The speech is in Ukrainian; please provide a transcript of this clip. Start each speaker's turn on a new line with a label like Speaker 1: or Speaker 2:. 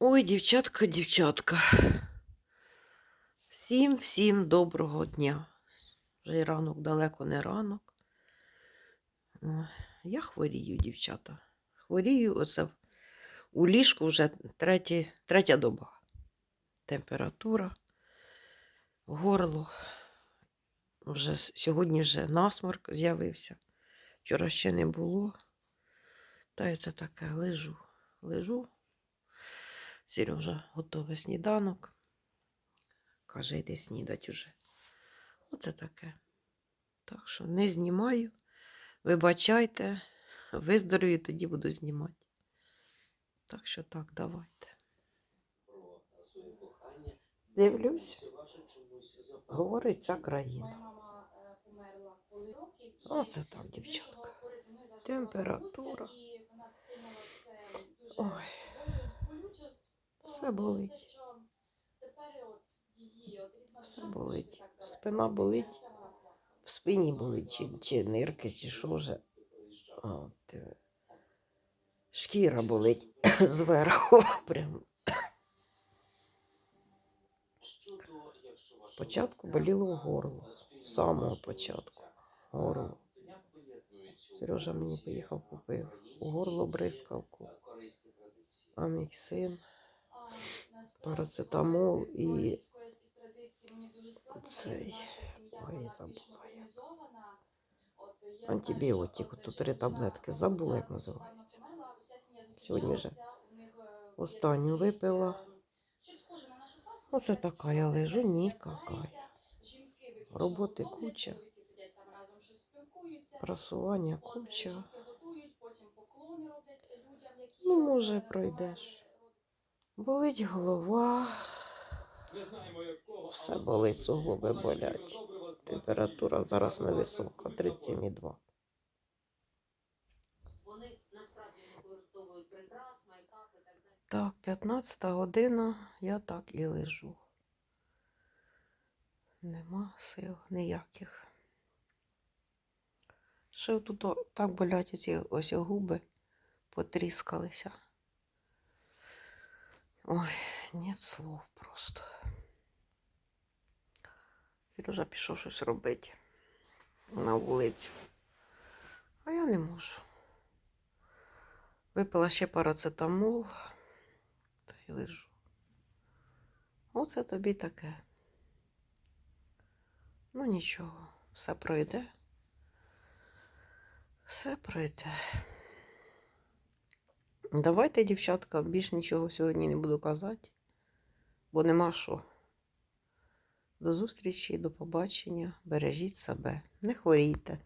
Speaker 1: Ой, дівчатка, дівчатка. Всім, всім доброго дня. Вже й ранок далеко не ранок. Я хворію, дівчата. Хворію оце у ліжку вже треті, третя доба. Температура, горло. Вже сьогодні вже насморк з'явився. Вчора ще не було. Та й це таке лежу. Лежу. Сережа готовий сніданок. Каже, йди снідать уже. Оце таке. Так що не знімаю. Вибачайте, виздоровію, тоді буду знімати. Так що так, давайте. Дивлюсь, говорить ця країна. Оце так, дівчатка. Температура. Ой, все болить. Все болить. Спина болить. В спині болить, чи, чи нирки, чи що вже. От, е, шкіра болить зверху. Прям. Спочатку боліло горло. З самого початку. Горло. Сережа мені поїхав купив. У горло бризкавку. А мій син парацетамол і цей. Ой, забула як. Антибіотик. Тут три таблетки. Забула, як називається. Сьогодні вже Останню випила. Оце така я лежу, нікакая. Роботи куча. Прасування куча. Ну, може, пройдеш. Болить голова. Все болить, суглоби болять. Температура зараз невисока, 37,2.
Speaker 2: Вони насправді використовують прикрас, майкап і так далі.
Speaker 1: Так, 15 година, я так і лежу. Нема сил ніяких. Ще тут так болять ці ось губи потріскалися. Ой, нет слов просто. Сережа пішов щось робити на вулицю. А я не можу. Випила ще парацетамол та й лежу. Оце тобі таке. Ну нічого, все пройде. Все пройде. Давайте, дівчатка, більш нічого сьогодні не буду казати, бо нема що. До зустрічі, до побачення. Бережіть себе, не хворійте.